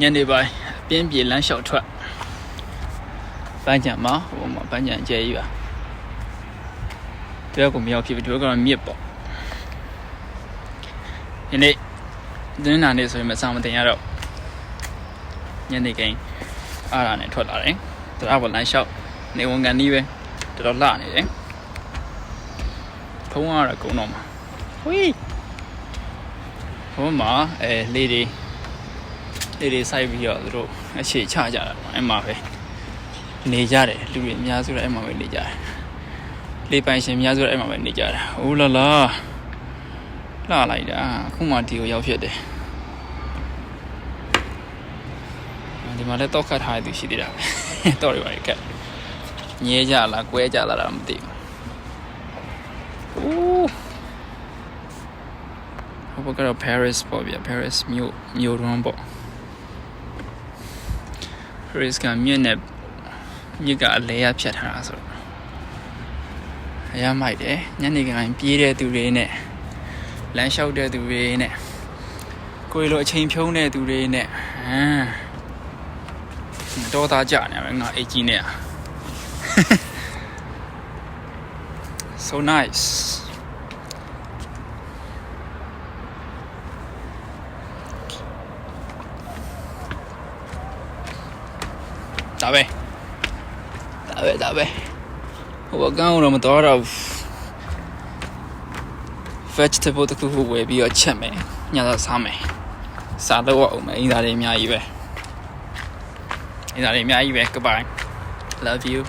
ညနေပိုင်းအပြင်းပြေလမ်းလျှောက်ထွက်ပန်းကြံမှာဟိုမှာပန်းကြံကျဲကြီးပါတယောက်ကိုမရောက်ဖြစ်ပြီဒီဘက်ကတော့မြစ်ပေါ့ဒီနေ့ဒင်းနာနေဆိုရင်မဆောင်မတင်ရတော့ညနေကိန်းအားရနဲ့ထွက်လာတယ်တရပေါ်လမ်းလျှောက်နေဝန်ကန်ကြီးပဲတော်တော်လှနေတယ်ဖုံးရတာကုန်းတော့မှာဝီးဘုံမှာအဲလေးတွေ လေးတွေစိုက်ပြီးတော့သူတို့အခြေချကြတာပေါ့အဲ့မှာပဲနေကြတယ်လူတွေအများစုလည်းအဲ့မှာပဲနေကြတယ်လေးပိုင်ရှင်အများစုလည်းအဲ့မှာပဲနေကြတာအိုးလာလာလှလိုက်တာအခုမှဒီကိုရောက်ဖြစ်တယ်ဒီမှာလည်းတော့ခတ်ထားရသူရှိသေးတာပဲတော့ရပါရဲ့ကက်ညဲကြလားကွဲကြလားတော့မသိဘူးအိုးဟိုဘက်ကတော့ Paris ပေါ့ဗျာ Paris မြို့မြို့တွန်းပေါ့ Paris ကမြင့်နဲ့မြစ်ကအလဲရဖြတ်ထားတာဆိုတော့အရမိုက်တယ်ညနေခင်းပြေးတဲ့သူတွေနဲ့လမ်းလျှောက်တဲ့သူတွေနဲ့ကိုယ်လိုအချိန်ဖြုံးတဲ့သူတွေနဲ့ဟမ်တော့သားကြနေမယ်ငါအိတ်ကြီးနဲ့ so nice ဒါပဲဒါပဲဒါပဲဟိုဘကန်းတော့မတော်တော့ဘူး vegetable တစ်ခုခုဝယ်ပြီးတော့ချက်မယ်ညတော့စားမယ်စားတော့အောင်မယ်အင်းသားတွေအများကြီးပဲအင်းသားတွေအများကြီးပဲ goodbye love you